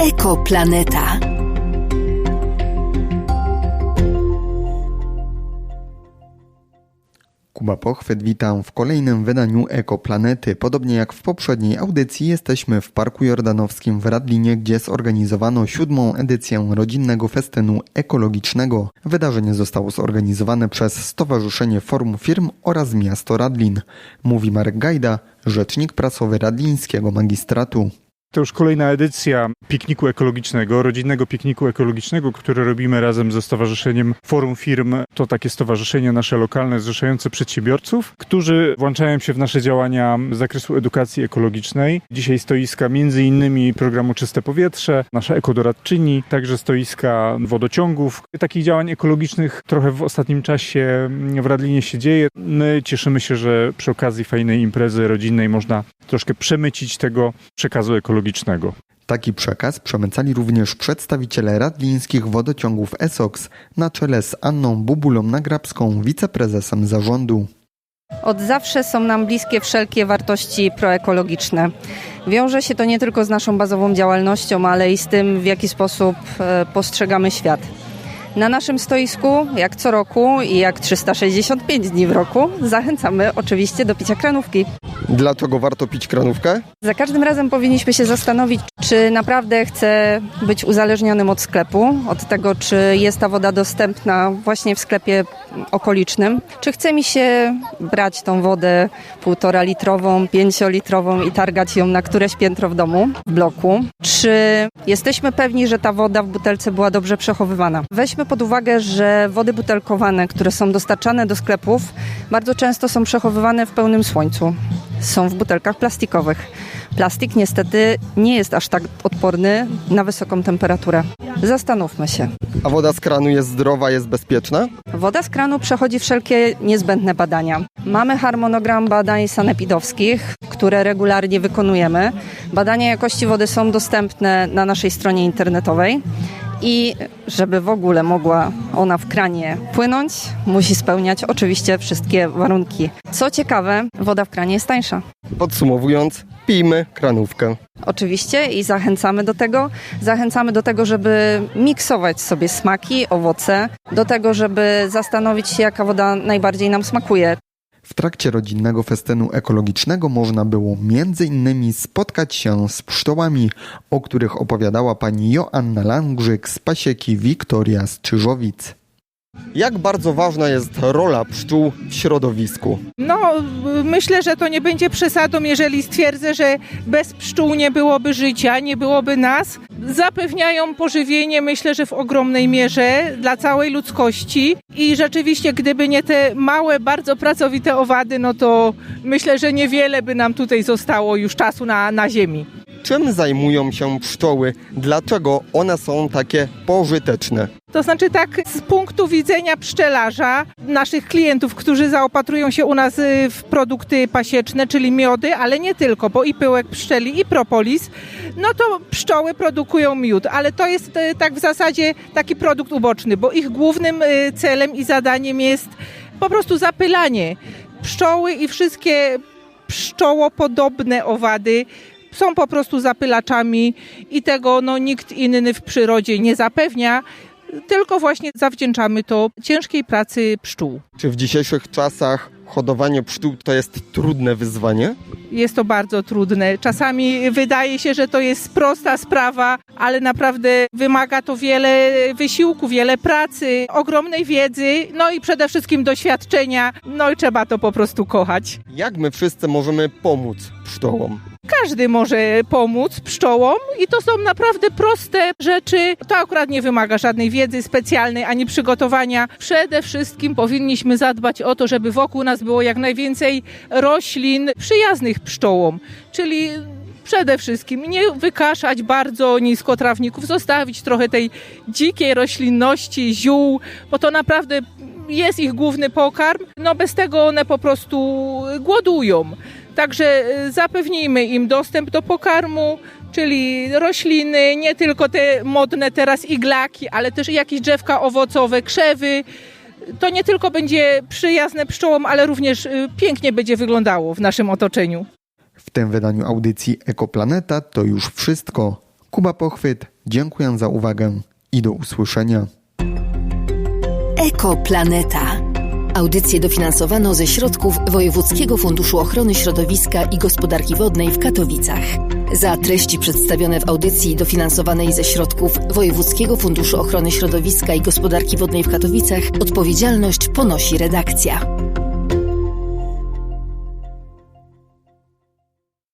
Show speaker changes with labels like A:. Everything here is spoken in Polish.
A: Ekoplaneta.
B: Kuba Pochwyt, witam w kolejnym wydaniu Ekoplanety. Podobnie jak w poprzedniej audycji, jesteśmy w Parku Jordanowskim w Radlinie, gdzie zorganizowano siódmą edycję rodzinnego festynu ekologicznego. Wydarzenie zostało zorganizowane przez Stowarzyszenie Forum Firm oraz Miasto Radlin. Mówi Marek Gajda, rzecznik prasowy Radlińskiego Magistratu.
C: To już kolejna edycja pikniku ekologicznego, rodzinnego pikniku ekologicznego, który robimy razem ze Stowarzyszeniem Forum Firm. To takie stowarzyszenie nasze lokalne zrzeszające przedsiębiorców, którzy włączają się w nasze działania z zakresu edukacji ekologicznej. Dzisiaj stoiska innymi programu Czyste Powietrze, nasza ekodoradczyni, także stoiska wodociągów. Takich działań ekologicznych trochę w ostatnim czasie w Radlinie się dzieje. My cieszymy się, że przy okazji fajnej imprezy rodzinnej można troszkę przemycić tego przekazu ekologicznego ekologicznego.
B: Taki przekaz przemycali również przedstawiciele radlińskich wodociągów ESOX na czele z Anną Bubulą-Nagrabską, wiceprezesem zarządu.
D: Od zawsze są nam bliskie wszelkie wartości proekologiczne. Wiąże się to nie tylko z naszą bazową działalnością, ale i z tym, w jaki sposób e, postrzegamy świat. Na naszym stoisku, jak co roku i jak 365 dni w roku, zachęcamy oczywiście do picia kranówki.
B: Dlaczego warto pić kranówkę?
D: Za każdym razem powinniśmy się zastanowić, czy naprawdę chcę być uzależnionym od sklepu, od tego, czy jest ta woda dostępna właśnie w sklepie okolicznym, czy chce mi się brać tą wodę półtora litrową, pięciolitrową i targać ją na któreś piętro w domu, w bloku, czy jesteśmy pewni, że ta woda w butelce była dobrze przechowywana. Weźmy pod uwagę, że wody butelkowane, które są dostarczane do sklepów, bardzo często są przechowywane w pełnym słońcu. Są w butelkach plastikowych. Plastik niestety nie jest aż tak odporny na wysoką temperaturę. Zastanówmy się.
B: A woda z kranu jest zdrowa, jest bezpieczna?
D: Woda z kranu przechodzi wszelkie niezbędne badania. Mamy harmonogram badań sanepidowskich, które regularnie wykonujemy. Badania jakości wody są dostępne na naszej stronie internetowej i żeby w ogóle mogła ona w kranie płynąć, musi spełniać oczywiście wszystkie warunki. Co ciekawe, woda w kranie jest tańsza.
B: Podsumowując, pijmy kranówkę.
D: Oczywiście i zachęcamy do tego. Zachęcamy do tego, żeby miksować sobie smaki, owoce, do tego, żeby zastanowić się, jaka woda najbardziej nam smakuje.
B: W trakcie rodzinnego festynu ekologicznego można było innymi spotkać się z pszczołami, o których opowiadała pani Joanna Langrzyk z pasieki Wiktoria z Czyżowic. Jak bardzo ważna jest rola pszczół w środowisku?
E: No, myślę, że to nie będzie przesadą, jeżeli stwierdzę, że bez pszczół nie byłoby życia, nie byłoby nas. Zapewniają pożywienie, myślę, że w ogromnej mierze dla całej ludzkości. I rzeczywiście, gdyby nie te małe, bardzo pracowite owady, no to myślę, że niewiele by nam tutaj zostało już czasu na, na ziemi.
B: Czym zajmują się pszczoły? Dlaczego one są takie pożyteczne?
E: To znaczy tak z punktu widzenia pszczelarza, naszych klientów, którzy zaopatrują się u nas y, w produkty pasieczne, czyli miody, ale nie tylko, bo i pyłek pszczeli i propolis, no to pszczoły produkują miód, ale to jest y, tak w zasadzie taki produkt uboczny, bo ich głównym y, celem i zadaniem jest po prostu zapylanie. Pszczoły i wszystkie pszczołopodobne owady są po prostu zapylaczami i tego no, nikt inny w przyrodzie nie zapewnia tylko właśnie zawdzięczamy to ciężkiej pracy pszczół.
B: Czy w dzisiejszych czasach hodowanie pszczół to jest trudne wyzwanie?
E: Jest to bardzo trudne. Czasami wydaje się, że to jest prosta sprawa, ale naprawdę wymaga to wiele wysiłku, wiele pracy, ogromnej wiedzy, no i przede wszystkim doświadczenia. No i trzeba to po prostu kochać.
B: Jak my wszyscy możemy pomóc pszczołom?
E: Każdy może pomóc pszczołom i to są naprawdę proste rzeczy. To akurat nie wymaga żadnej wiedzy specjalnej ani przygotowania. Przede wszystkim powinniśmy zadbać o to, żeby wokół nas było jak najwięcej roślin przyjaznych pszczołom, czyli przede wszystkim nie wykaszać bardzo nisko trawników, zostawić trochę tej dzikiej roślinności, ziół, bo to naprawdę jest ich główny pokarm. No bez tego one po prostu głodują. Także y, zapewnijmy im dostęp do pokarmu, czyli rośliny, nie tylko te modne teraz iglaki, ale też jakieś drzewka owocowe, krzewy. To nie tylko będzie przyjazne pszczołom, ale również y, pięknie będzie wyglądało w naszym otoczeniu.
B: W tym wydaniu audycji Ekoplaneta to już wszystko. Kuba Pochwyt, dziękuję za uwagę i do usłyszenia.
A: Ekoplaneta. Audycję dofinansowano ze środków Wojewódzkiego Funduszu Ochrony Środowiska i Gospodarki Wodnej w Katowicach. Za treści przedstawione w audycji dofinansowanej ze środków Wojewódzkiego Funduszu Ochrony Środowiska i Gospodarki Wodnej w Katowicach odpowiedzialność ponosi redakcja.